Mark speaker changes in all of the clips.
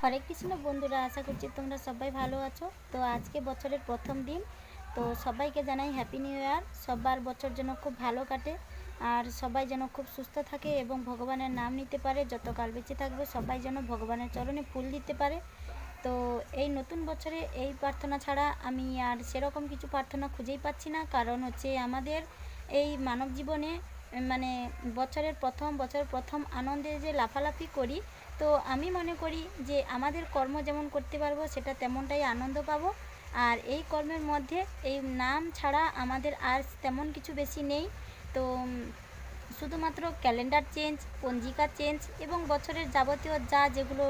Speaker 1: হরে কৃষ্ণ বন্ধুরা, আশা করছি তোমরা সবাই ভালো আছো। তো আজকে বছরের প্রথম দিন, তো সবাইকে জানাই হ্যাপি নিউ ইয়ার সবার বছর যেন খুব ভালো কাটে আর সবাই যেন খুব সুস্থ থাকে এবং ভগবানের নাম নিতে পারে। যত কাল বেঁচে থাকবে, সবাই যেন ভগবানের চরণে ফুল দিতে পারে। তো এই নতুন বছরে এই প্রার্থনা ছাড়া আমি আর সেরকম কিছু প্রার্থনা খুঁজেই পাচ্ছি না। কারণ হচ্ছে আমাদের এই মানব জীবনে মানে বছরের প্রথম বছর প্রথম আনন্দে যে লাফালাফি করি, তো আমি মনে করি যে আমাদের কর্ম যেমন করতে পারব, সেটা তেমনটাই আনন্দ পাবো। আর এই কর্মের মধ্যে এই নাম ছাড়া আমাদের আর তেমন কিছু বেশি নেই। তো শুধুমাত্র ক্যালেন্ডার চেঞ্জ, পঞ্জিকা চেঞ্জ এবং বছরের যাবতীয় যা যেগুলো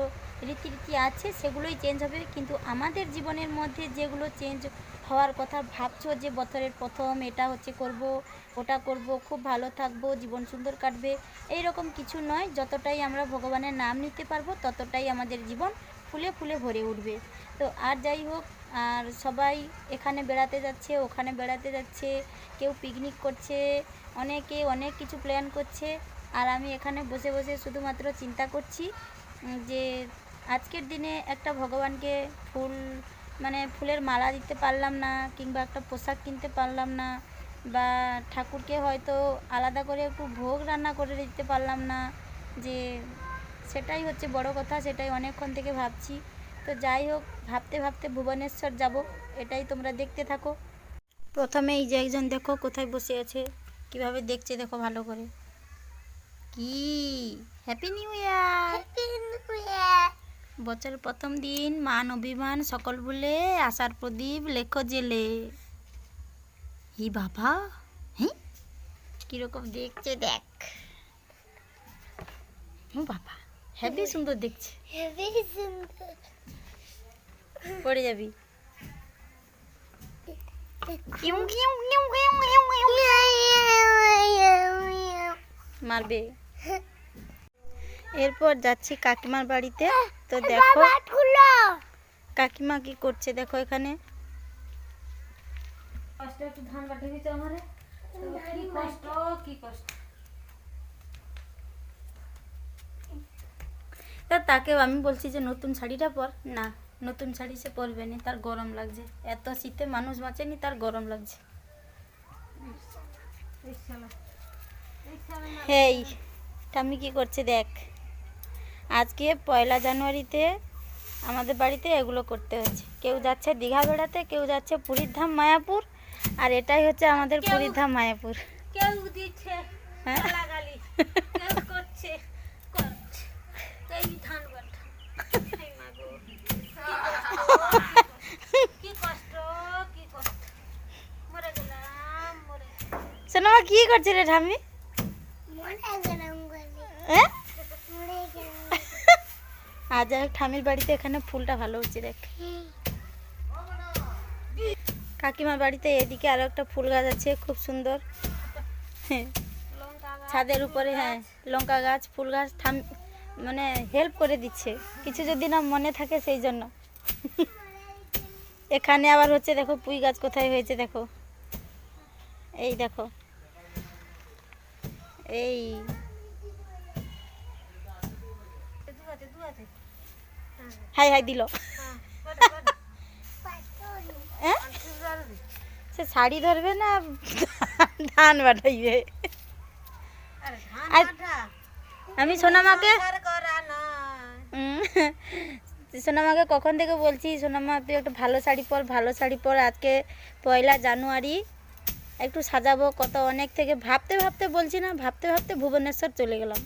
Speaker 1: রীতিরীতি আছে সেগুলোই চেঞ্জ হবে। কিন্তু আমাদের জীবনের মধ্যে যেগুলো চেঞ্জ হওয়ার কথা ভাবছ যে বছরের প্রথম এটা হচ্ছে করব, ওটা করব, খুব ভালো থাকব, জীবন সুন্দর কাটবে এই রকম কিছু নয়। যতটাই আমরা ভগবানের নাম নিতে পারব, ততটাই আমাদের জীবন ফুলে ফুলে ভরে উঠবে। তো আর যাই হোক, আর সবাই এখানে বেড়াতে যাচ্ছে, ওখানে বেড়াতে যাচ্ছে, কেউ পিকনিক করছে, অনেকে অনেক কিছু প্ল্যান করছে। আর আমি এখানে বসে বসে শুধুমাত্র চিন্তা করছি যে আজকের দিনে একটা ভগবানকে ফুল মানে ফুলের মালা দিতে পারলাম না, কিংবা একটা পোশাক কিনতে পারলাম না, বা ঠাকুরকে হয়তো আলাদা করে একটু ভোগ রান্না করে দিতে পারলাম না, যে সেটাই হচ্ছে বড় কথা সেটাই অনেকক্ষণ থেকে ভাবছি। তো যাই হোক ভাবতে ভাবতে ভুবনেশ্বর যাব এটাই তোমরা দেখতে থাকো। প্রথমে এই যে একজন দেখো কোথায় বসে আছে কীভাবে দেখছে দেখো ভালো করে। কি? হ্যাপি নিউ ইয়ার বছরের প্রথম দিন মান অভিমান সকল বলে আশার প্রদীপ লেখো জেলে। ই বাবা! হ্যাঁ কীরকম দেখছে দেখ। ও বাবা! হেভি সুন্দর দেখছে। হেভি সুন্দর। পড়ে যাবি। মারবে। এরপর যাচ্ছি কাকিমার বাড়িতে। তো দেখো কাকিমা কি করছে দেখো এখানে।
Speaker 2: কষ্ট একটু ধান কাটে দিতে আমারে। কি কষ্ট কি কষ্ট।
Speaker 1: তা তাকেও আমি বলছি যে নতুন শাড়িটা পর। না নতুন শাড়ি সে পরবে না তার গরম লাগছে। এত শীতে মানুষ বাঁচেনি তার গরম লাগছে। হেই টামি কি করছে দেখ। আজকে পয়লা জানুয়ারিতে আমাদের বাড়িতে এগুলো করতে হচ্ছে কেউ যাচ্ছে দীঘা বেড়াতে কেউ যাচ্ছে পুরীর ধাম মায়াপুর আর এটাই হচ্ছে আমাদের পুরীর ধাম মায়াপুর।
Speaker 2: কেউ দিচ্ছে
Speaker 1: হ্যাঁ?
Speaker 2: গালাগালি কেউ করছে করছে এই ধান কাটা এই মা গো, কি কষ্ট কি কষ্ট মরে গেলাম মরে
Speaker 1: সোনামা কি করছে রে ঠামি হ্যাঁ আজ হোক ঠামির বাড়িতে এখানে ফুলটা ভালো হচ্ছে দেখ। কাকিমার বাড়িতে এদিকে আরও একটা ফুল গাছ আছে খুব সুন্দর। ছাদের উপরে হ্যাঁ লঙ্কা গাছ ফুল গাছ থাম মানে হেল্প করে দিচ্ছে। কিছু যদি না মনে থাকে সেই জন্য। এখানে আবার হচ্ছে দেখো পুঁই গাছ কোথায় হয়েছে দেখো। এই দেখো। এই। হাই হাই, দিল। সে শাড়ি ধরবে না? ধান বাটাইবে। আমি সোনামাকে সোনামাকে কখন থেকে বলছি? সোনামা, তুই একটা ভালো শাড়ি পর, ভালো শাড়ি পর। আজকে পয়লা জানুয়ারি। একটু সাজাবো কত অনেক থেকে ভাবতে ভাবতে বলছি না ভাবতে ভাবতে ভুবনেশ্বর চলে গেলাম।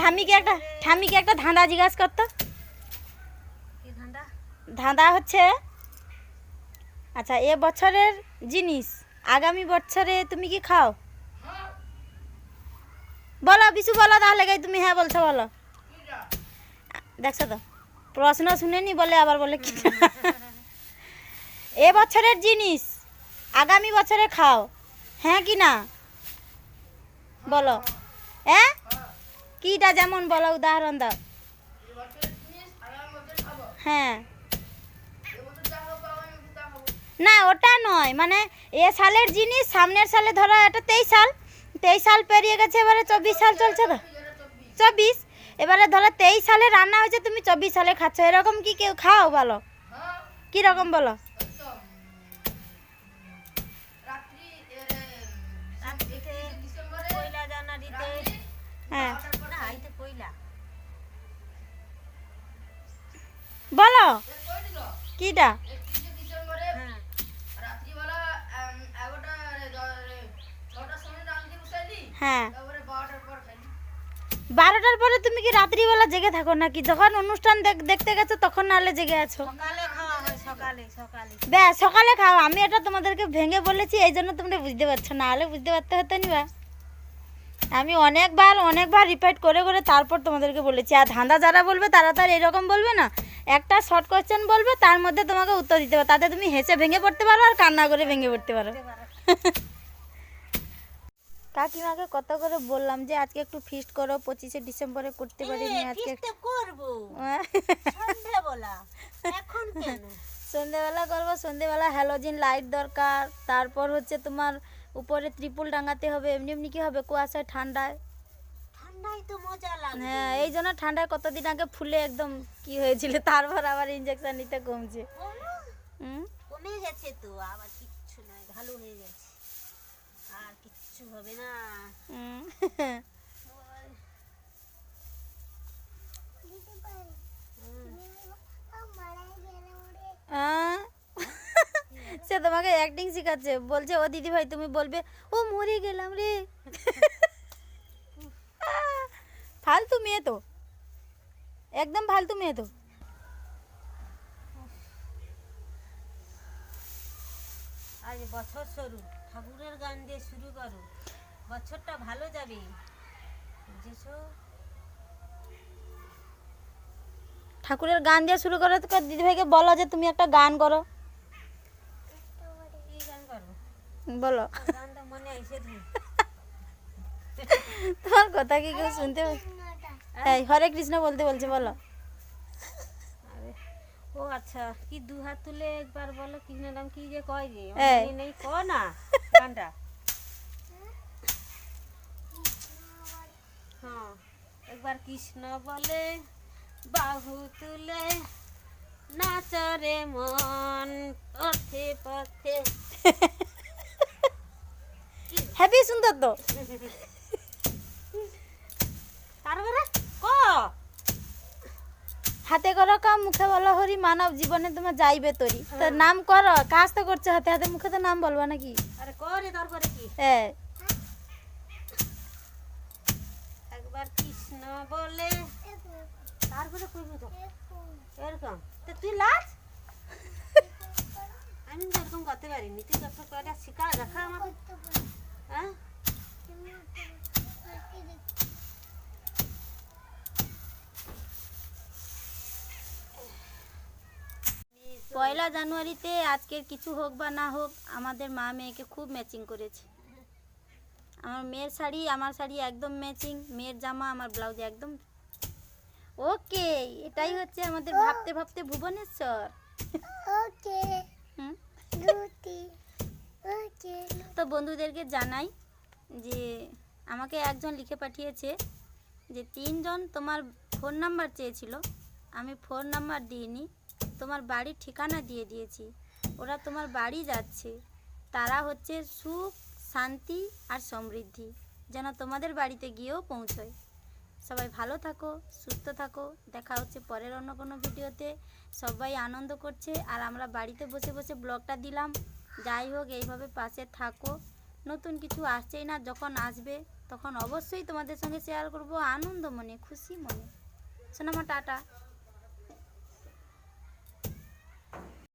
Speaker 1: ঠামিকে একটা ঠামিকে একটা ধাঁধা জিজ্ঞাসা করতো ধাঁধা হচ্ছে আচ্ছা এ বছরের জিনিস আগামী বছরে তুমি কি খাও? বলো বিশু বলো তাহলে গাই তুমি হ্যাঁ বলছো বলো। দেখছ তো? প্রশ্ন শুনেনি বলে, আবার বলে কি? এ বছরের জিনিস, আগামী বছরে খাও। হ্যাঁ কি না? বলো। হ্যাঁ কিটা যেমন বলো, উদাহরণ দাও। হ্যাঁ। না, ওটা নয়। মানে এ সালের জিনিস, সামনের সালে ধরো, এটা তেইশ সাল। তেইশ সাল পেরিয়ে গেছে, এবারে চব্বিশ সাল চলছে চব্বিশ? এবারে ধরো তেইশ সালে রান্না হয়েছে, তুমি চব্বিশ সালে খাচ্ছ। এরকম কি কেউ খাও বলো? কি রকম বলো? হ্যাঁ। বলো। কিটা?
Speaker 2: হ্যাঁ।
Speaker 3: বারোটার পরে
Speaker 1: তুমি কি রাত্রিবেলা জেগে থাকো নাকি? যখন অনুষ্ঠান দেখ- দেখতে গেছো তখন নাহলে জেগে আছো। ব্যাস সকালে খাও। আমি এটা তোমাদেরকে ভেঙে বলেছি এই জন্য তোমরা বুঝতে পারছ না। হলে বুঝতে পারতে হতো নি বা? আমি অনেকবার অনেকবার রিপিট করে করে তারপর তোমাদেরকে বলেছি। আর ধান্দা যারা বলবে তারা তো আর এরকম বলবে না। একটা শর্ট কোয়েশ্চেন বলবে তার মধ্যে তোমাকে উত্তর দিতে হবে। তাতে তুমি হেসে ভেঙে পড়তে পারো আর কান্না করে ভেঙে পড়তে পারো। কাকিমাকে কত করে বললাম যে আজকে একটু ফিস্ট করো পঁচিশে ডিসেম্বরে করতে পারিনি আজকে
Speaker 2: করব। সন্ধ্যাবেলা এখন কেন?
Speaker 1: সন্ধেবেলা করব সন্ধেবেলা হ্যালোজিন লাইট দরকার তারপর হচ্ছে তোমার উপরে ত্রিপুল টাঙাতে হবে এমনি এমনি কি হবে? কুয়াশায় ঠান্ডায়।
Speaker 2: ঠান্ডায় তো মজা লাগে
Speaker 1: হ্যাঁ এই জন্য ঠান্ডায় কতদিন আগে ফুলে একদম কি হয়েছিল তারপর আবার ইঞ্জেকশন নিতে কমছে।
Speaker 2: কমে গেছে তো আবার কিচ্ছু নাই ভালো হয়ে গেছে। কিচ্ছু হবে না।
Speaker 1: সে তোমাকে অ্যাক্টিং শেখাচ্ছে। বলছে, ও দিদি ভাই তুমি বলবে, ও মরে গেলাম রে। ফালতু মেয়ে তো। একদম ফালতু মেয়ে তো
Speaker 2: আজ বছর শুরু ঠাকুরের গান দিয়ে শুরু করো। বছরটা ভালো যাবে। বুঝেছ?
Speaker 1: ঠাকুরের গান দিয়ে শুরু করো তো দিদি ভাইকে বলো যে তুমি একটা গান করো।
Speaker 2: কি গান করো।
Speaker 1: বলো।
Speaker 2: মনে
Speaker 1: তোমার কথা কি কেউ শুনতে এই হরে কৃষ্ণ বলতে বলছে বলো।
Speaker 2: আচ্ছা কি দু হাত তুলে একবার বলো কি কি যে কয়। নেই ক না? গানটা। হ্যাঁ একবার কৃষ্ণ বলে বাহু তুলে নাচরে মন পথে পথে।
Speaker 1: হ্যাপি সুন্দর তো।
Speaker 2: তারপরে ক?
Speaker 1: হাতে করো কাম মুখে বলো হরি মানব জীবনে তোমার যাইবে তরি। তো নাম করো কাজ তো করছ হাতে হাতে মুখে তো নাম বলবা নাকি?
Speaker 2: আরে করে তারপরে কি?
Speaker 1: হ্যাঁ
Speaker 2: একবার কৃষ্ণ বলে তারপরে কইব তো এরকম। তো তুই লাজ? আমি তো এরকম করতে পারিনি তুই তো কয়টা শিখা দেখা আমার হ্যাঁ?
Speaker 1: পয়লা জানুয়ারিতে আজকের কিছু হোক বা না হোক আমাদের মা মেয়েকে খুব ম্যাচিং করেছে। আমার মেয়ের শাড়ি আমার শাড়ি একদম ম্যাচিং মেয়ের জামা আমার ব্লাউজ একদম। ওকে এটাই হচ্ছে আমাদের ভাবতে ভাবতে ভুবনেশ্বর। ওকে তো বন্ধুদেরকে জানাই যে আমাকে একজন লিখে পাঠিয়েছে যে তিনজন তোমার ফোন নাম্বার চেয়েছিল আমি ফোন নাম্বার দিইনি তোমার বাড়ির ঠিকানা দিয়ে দিয়েছি। ওরা তোমার বাড়ি যাচ্ছে। তারা হচ্ছে সুখ, শান্তি আর সমৃদ্ধি, যেন তোমাদের বাড়িতে গিয়েও পৌঁছয়। সবাই ভালো থাকো, সুস্থ থাকো। দেখা হচ্ছে পরের অন্য কোনো ভিডিওতে। সবাই আনন্দ করছে আর আমরা বাড়িতে বসে বসে ব্লগটা দিলাম। যাই হোক, এইভাবে পাশে থাকো। নতুন কিছু আসছেই না, যখন আসবে, তখন অবশ্যই তোমাদের সঙ্গে শেয়ার করব আনন্দ মনে, খুশি মনে। সোনামা, টাটা।